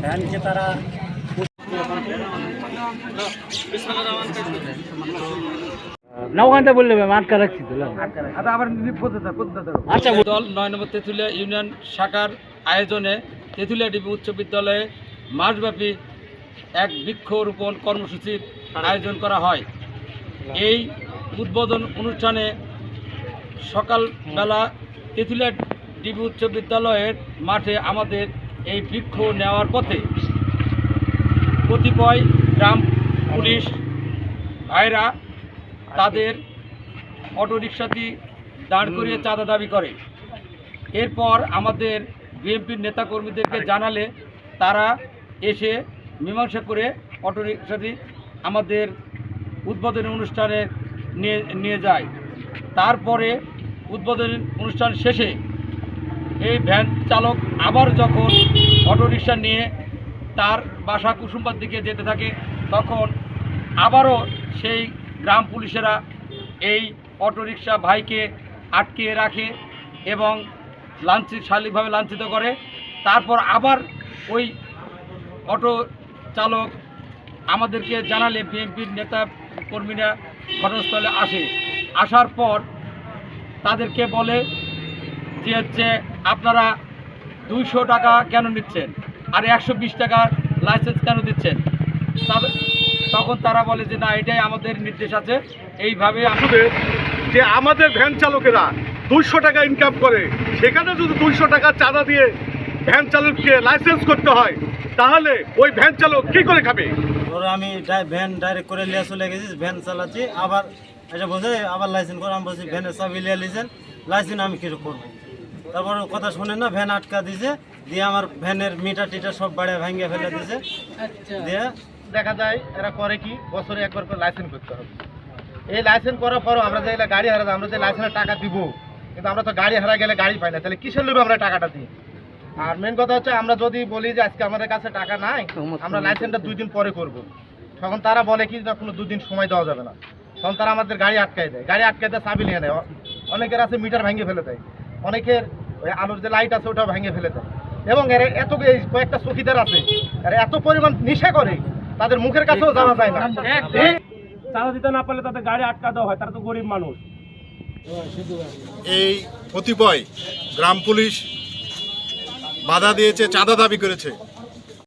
ভ্যানকে তারা না বললে আটকা রাখছি তো আচ্ছা দল নয় নম্বর তেঁতুলিয়া ইউনিয়ন শাখার আয়োজনে তেঁতুলিয়া ডিবি উচ্চ বিদ্যালয়ে মাসব্যাপী এক বৃক্ষরোপণ কর্মসূচির আয়োজন করা হয়। এই উদ্বোধন অনুষ্ঠানে সকালবেলা তেঁতুলিয়া ডিবি উচ্চ বিদ্যালয়ের মাঠে আমাদের এই বৃক্ষ নেওয়ার পথে কতিপয় গ্রাম পুলিশ ভাইরা তাদের অটোরিকশাটি দাঁড় করিয়ে চাঁদা দাবি করে। এরপর আমাদের বিএনপির নেতাকর্মীদেরকে জানালে তারা এসে মীমাংসা করে অটোরিকশাটি আমাদের উদ্বোধনী অনুষ্ঠানে নিয়ে নিয়ে যায়। তারপরে উদ্বোধনী অনুষ্ঠান শেষে এই ভ্যান চালক আবার যখন অটোরিকশা নিয়ে তার বাসা কুসুম্বার দিকে যেতে থাকে, তখন আবারও সেই গ্রাম পুলিশেরা এই অটোরিকশা ভাইকে আটকে রাখে এবং লাঞ্ছিত শারীরিকভাবে লাঞ্ছিত করে। তারপর আবার ওই অটো চালক আমাদেরকে জানালে বিএনপির নেতা কর্মীরা ঘটনাস্থলে আসে। আসার পর তাদেরকে বলে যে হচ্ছে আপনারা দুইশো টাকা কেন নিচ্ছেন? আর একশো বিশ টাকার লাইসেন্স কেন দিচ্ছেন? তখন তারা বলে যে না এটাই আমাদের নির্দেশ আছে। এইভাবে আসলে যে আমাদের ভ্যান চালকেরা দুইশো টাকা ইনকাম করে সেখানে যদি দুইশো টাকা চাঁদা দিয়ে ভ্যান চালককে লাইসেন্স করতে হয় তাহলে ওই ভ্যান চালক কি করে খাবে? ধরো আমি ভ্যান ডাইরেক্ট করে নিয়ে চলে গেছি ভ্যান চালাচ্ছি আবার এটা বোঝে আবার লাইসেন্স করে আমি বলছি ভ্যানের চাবি লিয়ে লিয়েছেন লাইসেন্স আমি কিছু করব তারপর কথা শুনে না ভ্যান আটকা দিছে দিয়ে আমার ভ্যানের মিটার টিটার সব বাড়িয়ে ভেঙে ফেলে দিছে। দিয়ে দেখা যায় এরা করে কি বছরে একবার করে লাইসেন্স করতে হবে। এই লাইসেন্স করার পরও আমরা যে গাড়ি হারা আমরা যে লাইসেন্সের টাকা দিব কিন্তু আমরা তো গাড়ি হারা গেলে গাড়ি পাই না তাহলে কিসের লোভে আমরা টাকাটা দিই? আর মেন কথা হচ্ছে আমরা যদি বলি যে আজকে আমাদের কাছে টাকা নাই আমরা লাইসেন্সটা দুই দিন পরে করব। তখন তারা বলে কি না কোনো দুদিন সময় দেওয়া যাবে না। তখন তারা আমাদের গাড়ি আটকায় দেয়। গাড়ি আটকাই দেয় চাবি নিয়ে নেয়। অনেকের আছে মিটার ভেঙে ফেলে দেয়। অনেকের ওই আলোর যে লাইট আছে ওটাও ভেঙে ফেলে দেয়। এবং এর এত কয়েকটা চকিদার আছে এরা এত পরিমাণ নেশা করে তাদের মুখের কাছেও জানা যায় না। চাঁদা দিতে না পারলে তাদের গাড়ি আটকা দেওয়া হয় তারা তো গরিব মানুষ। এই কতিপয় গ্রাম পুলিশ বাধা দিয়েছে চাঁদা দাবি করেছে।